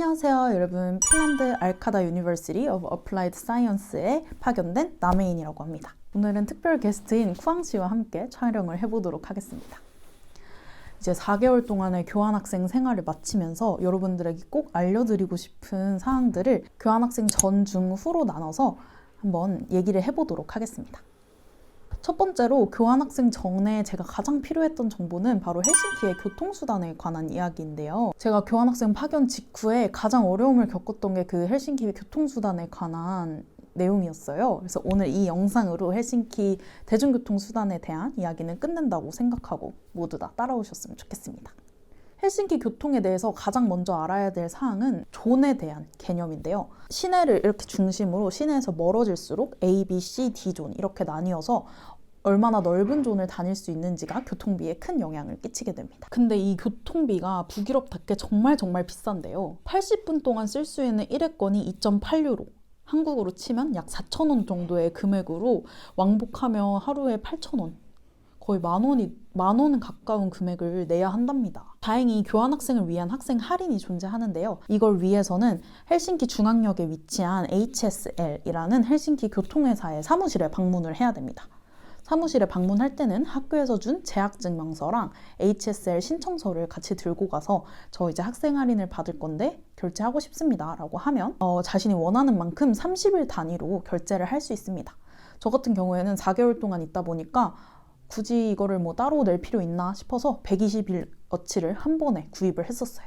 안녕하세요 여러분. 핀란드 알카다 유니버시티 오브 어플라이드 사이언스에 파견된 남혜인이라고 합니다. 오늘은 특별 게스트인 쿠앙 씨와 함께 촬영을 해보도록 하겠습니다. 이제 4개월 동안의 교환학생 생활을 마치면서 여러분들에게 꼭 알려드리고 싶은 사항들을 교환학생 전, 중, 후로 나눠서 한번 얘기를 해보도록 하겠습니다 첫 번째로 교환학생 전에 제가 가장 필요했던 정보는 바로 헬싱키의 교통수단에 관한 이야기인데요. 제가 교환학생 파견 직후에 가장 어려움을 겪었던 게 그 헬싱키 교통수단에 관한 내용이었어요. 그래서 오늘 이 영상으로 헬싱키 대중교통수단에 대한 이야기는 끝낸다고 생각하고 모두 다 따라오셨으면 좋겠습니다. 헬싱키 교통에 대해서 가장 먼저 알아야 될 사항은 존에 대한 개념인데요. 시내를 이렇게 중심으로 시내에서 멀어질수록 A, B, C, D 존 이렇게 나뉘어서 얼마나 넓은 존을 다닐 수 있는지가 교통비에 큰 영향을 끼치게 됩니다. 근데 이 교통비가 북유럽답게 정말 정말 비싼데요. 80분 동안 쓸 수 있는 일회권이 2.8유로. 한국으로 치면 약 4,000원 정도의 금액으로 왕복하며 하루에 8,000원. 거의 만 원이 만 원 가까운 금액을 내야 한답니다. 다행히 교환학생을 위한 학생 할인이 존재하는데요. 이걸 위해서는 헬싱키 중앙역에 위치한 HSL이라는 헬싱키 교통회사의 사무실에 방문을 해야 됩니다. 사무실에 방문할 때는 학교에서 준 재학증명서랑 HSL 신청서를 같이 들고 가서 저 이제 학생 할인을 받을 건데 결제하고 싶습니다. 라고 하면 어, 자신이 원하는 만큼 30일 단위로 결제를 할 수 있습니다. 저 같은 경우에는 4개월 동안 있다 보니까 굳이 이거를 뭐 따로 낼 필요 있나 싶어서 120일 어치를 한 번에 구입을 했었어요.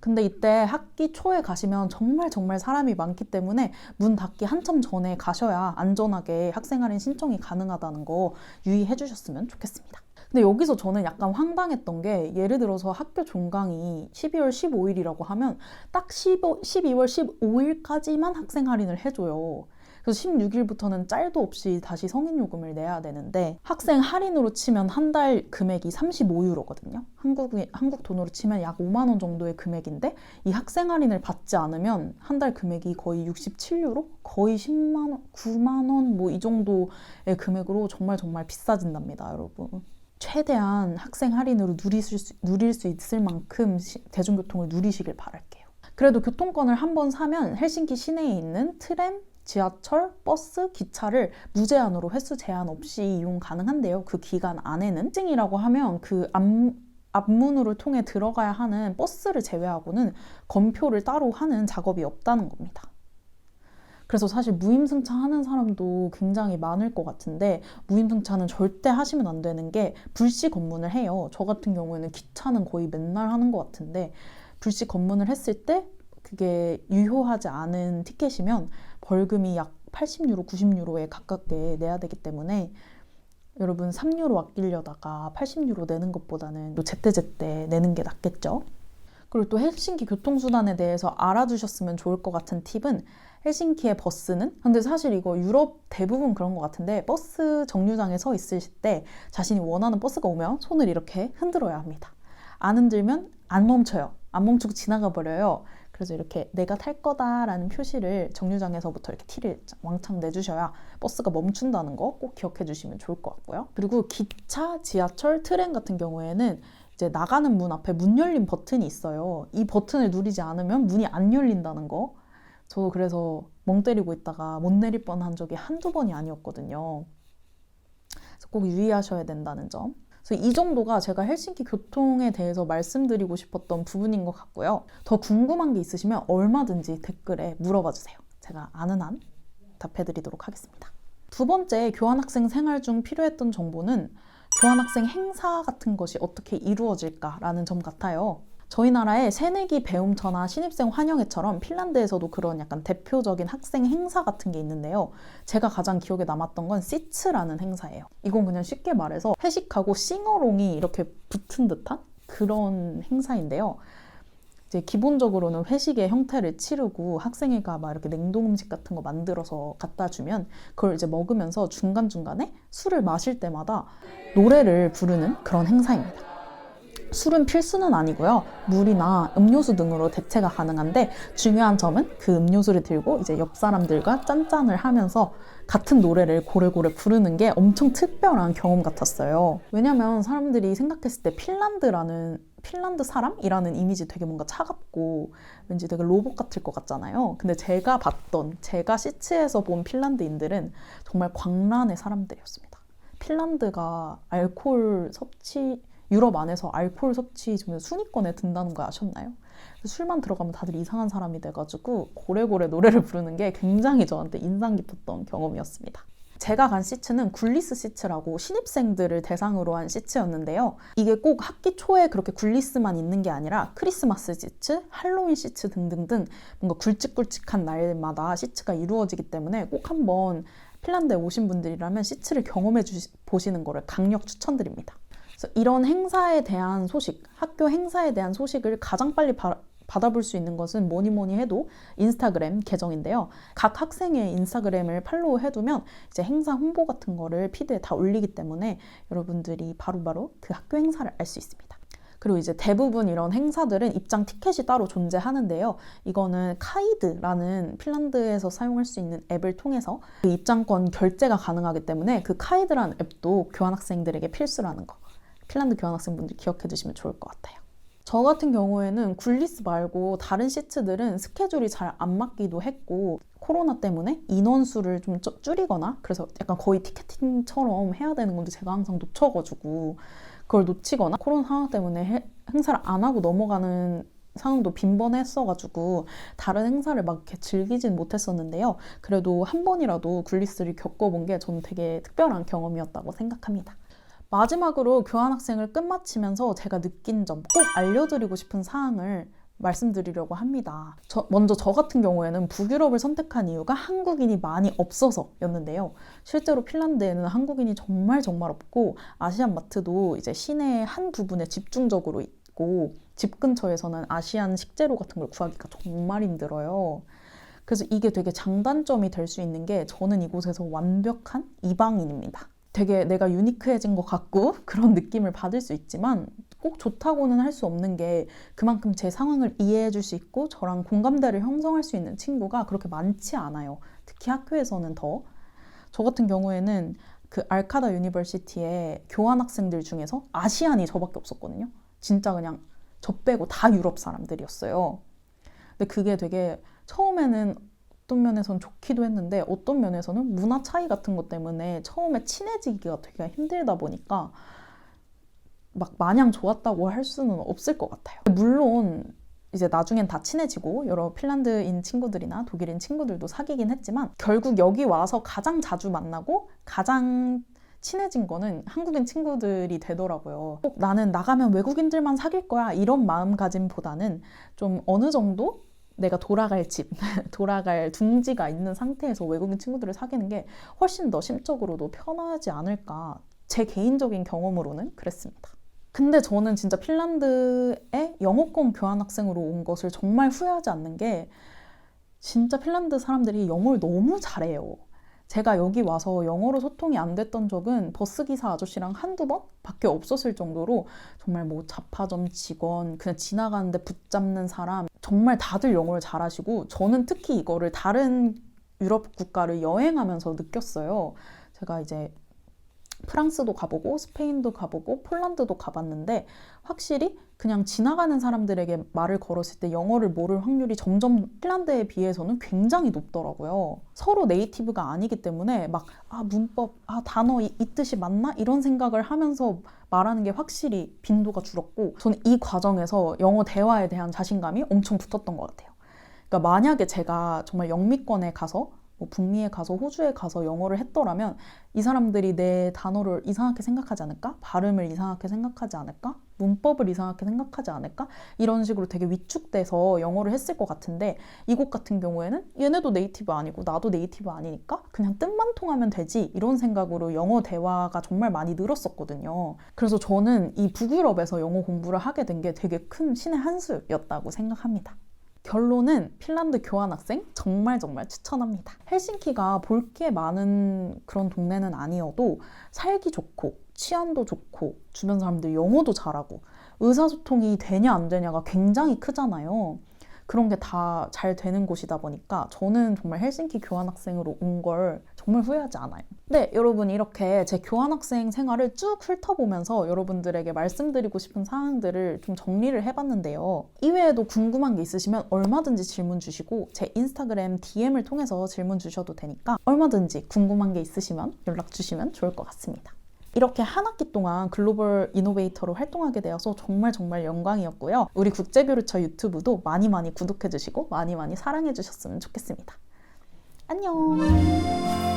근데 이때 학기 초에 가시면 정말 정말 사람이 많기 때문에 문 닫기 한참 전에 가셔야 안전하게 학생 할인 신청이 가능하다는 거 유의해 주셨으면 좋겠습니다. 근데 여기서 저는 약간 황당했던 게 예를 들어서 학교 종강이 12월 15일이라고 하면 딱 15, 12월 15일까지만 학생 할인을 해줘요. 그래서 16일부터는 짤도 없이 다시 성인 요금을 내야 되는데 학생 할인으로 치면 한 달 금액이 35유로거든요. 한국 한국 돈으로 치면 약 5만 원 정도의 금액인데 이 학생 할인을 받지 않으면 한 달 금액이 거의 67유로, 거의 10만 원, 9만 원 뭐 이 정도의 금액으로 정말 정말 비싸진답니다, 여러분. 최대한 학생 할인으로 누리실 수, 누릴 수 있을 만큼 시, 대중교통을 누리시길 바랄게요. 그래도 교통권을 한 번 사면 헬싱키 시내에 있는 트램, 지하철, 버스, 기차를 무제한으로 횟수 제한 없이 이용 가능한데요. 그 기간 안에는 증이라고 하면 그 앞, 앞문으로 통해 들어가야 하는 버스를 제외하고는 검표를 따로 하는 작업이 없다는 겁니다. 그래서 사실 무임승차 하는 사람도 굉장히 많을 것 같은데 무임승차는 절대 하시면 안 되는 게 불시 검문을 해요. 저 같은 경우에는 기차는 거의 맨날 하는 것 같은데 불시 검문을 했을 때 그게 유효하지 않은 티켓이면 벌금이 약 80유로, 90유로에 가깝게 내야 되기 때문에 여러분 3유로 아끼려다가 80유로 내는 것보다는 제때제때 내는 게 낫겠죠. 그리고 또 헬싱키 교통수단에 대해서 알아두셨으면 좋을 것 같은 팁은 헬싱키의 버스는 근데 사실 이거 유럽 대부분 그런 것 같은데 버스 정류장에 서 있을 때 자신이 원하는 버스가 오면 손을 이렇게 흔들어야 합니다. 안 흔들면 안 멈춰요. 안 멈추고 지나가 버려요. 그래서 이렇게 내가 탈 거다라는 표시를 정류장에서부터 이렇게 티를 왕창 내주셔야 버스가 멈춘다는 거 꼭 기억해 주시면 좋을 것 같고요. 그리고 기차, 지하철, 트램 같은 경우에는 이제 나가는 문 앞에 문 열림 버튼이 있어요. 이 버튼을 누리지 않으면 문이 안 열린다는 거. 저 그래서 멍 때리고 있다가 못 내릴 뻔한 적이 한두 번이 아니었거든요. 꼭 유의하셔야 된다는 점. 그래서 이 정도가 제가 헬싱키 교통에 대해서 말씀드리고 싶었던 부분인 것 같고요. 더 궁금한 게 있으시면 얼마든지 댓글에 물어봐 주세요. 제가 아는 한 답해드리도록 하겠습니다. 두 번째, 교환학생 생활 중 필요했던 정보는 교환학생 행사 같은 것이 어떻게 이루어질까라는 점 같아요. 저희 나라의 새내기 배움터나 신입생 환영회처럼 핀란드에서도 그런 약간 대표적인 학생 행사 같은 게 있는데요. 제가 가장 기억에 남았던 건 시츠라는 행사예요. 이건 그냥 쉽게 말해서 회식하고 싱어롱이 이렇게 붙은 듯한 그런 행사인데요. 이제 기본적으로는 회식의 형태를 치르고 학생회가 막 이렇게 냉동 음식 같은 거 만들어서 갖다 주면 그걸 이제 먹으면서 중간중간에 술을 마실 때마다 노래를 부르는 그런 행사입니다. 술은 필수는 아니고요. 물이나 음료수 등으로 대체가 가능한데 중요한 점은 그 음료수를 들고 이제 옆 사람들과 짠짠을 하면서 같은 노래를 고래고래 부르는 게 엄청 특별한 경험 같았어요. 왜냐면 사람들이 생각했을 때 핀란드라는 핀란드 사람이라는 이미지 되게 뭔가 차갑고 왠지 되게 로봇 같을 것 같잖아요. 근데 제가 봤던 제가 시치에서 본 핀란드인들은 정말 광란의 사람들이었습니다. 핀란드가 알코올 섭취 유럽 안에서 알코올 섭취 좀 순위권에 든다는 거 아셨나요? 술만 들어가면 다들 이상한 사람이 돼가지고 고래고래 노래를 부르는 게 굉장히 저한테 인상 깊었던 경험이었습니다. 제가 간 시츠는 굴리스 시츠라고 신입생들을 대상으로 한 시츠였는데요. 이게 꼭 학기 초에 그렇게 굴리스만 있는 게 아니라 크리스마스 시츠, 할로윈 시츠 등등등 뭔가 굵직굵직한 날마다 시츠가 이루어지기 때문에 꼭 한번 핀란드에 오신 분들이라면 시츠를 경험해 주시, 보시는 거를 강력 추천드립니다. 그래서 이런 행사에 대한 소식, 학교 행사에 대한 소식을 가장 빨리 바, 받아볼 수 있는 것은 뭐니 뭐니 해도 인스타그램 계정인데요. 각 학생의 인스타그램을 팔로우 해두면 이제 행사 홍보 같은 거를 피드에 다 올리기 때문에 여러분들이 바로바로 그 학교 행사를 알 수 있습니다. 그리고 이제 대부분 이런 행사들은 입장 티켓이 따로 존재하는데요. 이거는 카이드라는 핀란드에서 사용할 수 있는 앱을 통해서 그 입장권 결제가 가능하기 때문에 그 카이드라는 앱도 교환학생들에게 필수라는 거. 핀란드 교환학생분들 기억해 두시면 좋을 것 같아요. 저 같은 경우에는 굴리스 말고 다른 시츠들은 스케줄이 잘 안 맞기도 했고 코로나 때문에 인원수를 좀 줄이거나 그래서 약간 거의 티켓팅처럼 해야 되는 건데 제가 항상 놓쳐가지고 그걸 놓치거나 코로나 상황 때문에 해, 행사를 안 하고 넘어가는 상황도 빈번했어가지고 다른 행사를 막 이렇게 즐기진 못했었는데요. 그래도 한 번이라도 굴리스를 겪어본 게 저는 되게 특별한 경험이었다고 생각합니다. 마지막으로 교환학생을 끝마치면서 제가 느낀 점, 꼭 알려드리고 싶은 사항을 말씀드리려고 합니다. 저, 먼저 저 같은 경우에는 북유럽을 선택한 이유가 한국인이 많이 없어서였는데요. 실제로 핀란드에는 한국인이 정말 정말 없고 아시안 마트도 이제 시내 한 부분에 집중적으로 있고 집 근처에서는 아시안 식재료 같은 걸 구하기가 정말 힘들어요. 그래서 이게 되게 장단점이 될 수 있는 게 저는 이곳에서 완벽한 이방인입니다. 되게 내가 유니크해진 것 같고 그런 느낌을 받을 수 있지만 꼭 좋다고는 할 수 없는 게 그만큼 제 상황을 이해해 줄 수 있고 저랑 공감대를 형성할 수 있는 친구가 그렇게 많지 않아요. 특히 학교에서는 더. 저 같은 경우에는 그 알카다 유니버시티의 교환 학생들 중에서 아시안이 저밖에 없었거든요. 진짜 그냥 저 빼고 다 유럽 사람들이었어요. 근데 그게 되게 처음에는 어떤 면에서는 좋기도 했는데 어떤 면에서는 문화 차이 같은 것 때문에 처음에 친해지기가 되게 힘들다 보니까 막 마냥 좋았다고 할 수는 없을 것 같아요. 물론 이제 나중엔 다 친해지고 여러 핀란드인 친구들이나 독일인 친구들도 사귀긴 했지만 결국 여기 와서 가장 자주 만나고 가장 친해진 거는 한국인 친구들이 되더라고요. 꼭 나는 나가면 외국인들만 사귈 거야 이런 마음가짐보다는 좀 어느 정도 내가 돌아갈 집, 돌아갈 둥지가 있는 상태에서 외국인 친구들을 사귀는 게 훨씬 더 심적으로도 편하지 않을까. 제 개인적인 경험으로는 그랬습니다. 근데 저는 진짜 핀란드에 영어권 교환학생으로 온 것을 정말 후회하지 않는 게 진짜 핀란드 사람들이 영어를 너무 잘해요. 제가 여기 와서 영어로 소통이 안 됐던 적은 버스기사 아저씨랑 한두 번 밖에 없었을 정도로 정말 뭐 자파점 직원, 그냥 지나가는데 붙잡는 사람, 정말 다들 영어를 잘하시고 저는 특히 이거를 다른 유럽 국가를 여행하면서 느꼈어요. 제가 이제 프랑스도 가보고 스페인도 가보고 폴란드도 가봤는데 확실히 그냥 지나가는 사람들에게 말을 걸었을 때 영어를 모를 확률이 점점 핀란드에 비해서는 굉장히 높더라고요. 서로 네이티브가 아니기 때문에 막 아 문법 아 단어 이, 이 뜻이 맞나 이런 생각을 하면서 말하는 게 확실히 빈도가 줄었고 저는 이 과정에서 영어 대화에 대한 자신감이 엄청 붙었던 것 같아요. 그러니까 만약에 제가 정말 영미권에 가서 뭐 북미에 가서 호주에 가서 영어를 했더라면 이 사람들이 내 단어를 이상하게 생각하지 않을까? 발음을 이상하게 생각하지 않을까? 문법을 이상하게 생각하지 않을까? 이런 식으로 되게 위축돼서 영어를 했을 것 같은데 이곳 같은 경우에는 얘네도 네이티브 아니고 나도 네이티브 아니니까 그냥 뜻만 통하면 되지 이런 생각으로 영어 대화가 정말 많이 늘었었거든요. 그래서 저는 이 북유럽에서 영어 공부를 하게 된 게 되게 큰 신의 한 수였다고 생각합니다. 결론은 핀란드 교환학생 정말 정말 추천합니다. 헬싱키가 볼 게 많은 그런 동네는 아니어도 살기 좋고 치안도 좋고 주변 사람들 영어도 잘하고 의사소통이 되냐 안 되냐가 굉장히 크잖아요. 그런 게 다 잘 되는 곳이다 보니까 저는 정말 헬싱키 교환학생으로 온 걸 정말 후회하지 않아요. 네, 여러분 이렇게 제 교환학생 생활을 쭉 훑어보면서 여러분들에게 말씀드리고 싶은 사항들을 좀 정리를 해봤는데요. 이외에도 궁금한 게 있으시면 얼마든지 질문 주시고 제 인스타그램 DM을 통해서 질문 주셔도 되니까 얼마든지 궁금한 게 있으시면 연락 주시면 좋을 것 같습니다. 이렇게 한 학기 동안 글로벌 이노베이터로 활동하게 되어서 정말 정말 영광이었고요. 우리 국제교류처 유튜브도 많이 많이 구독해 주시고 많이 많이 사랑해 주셨으면 좋겠습니다. 안녕!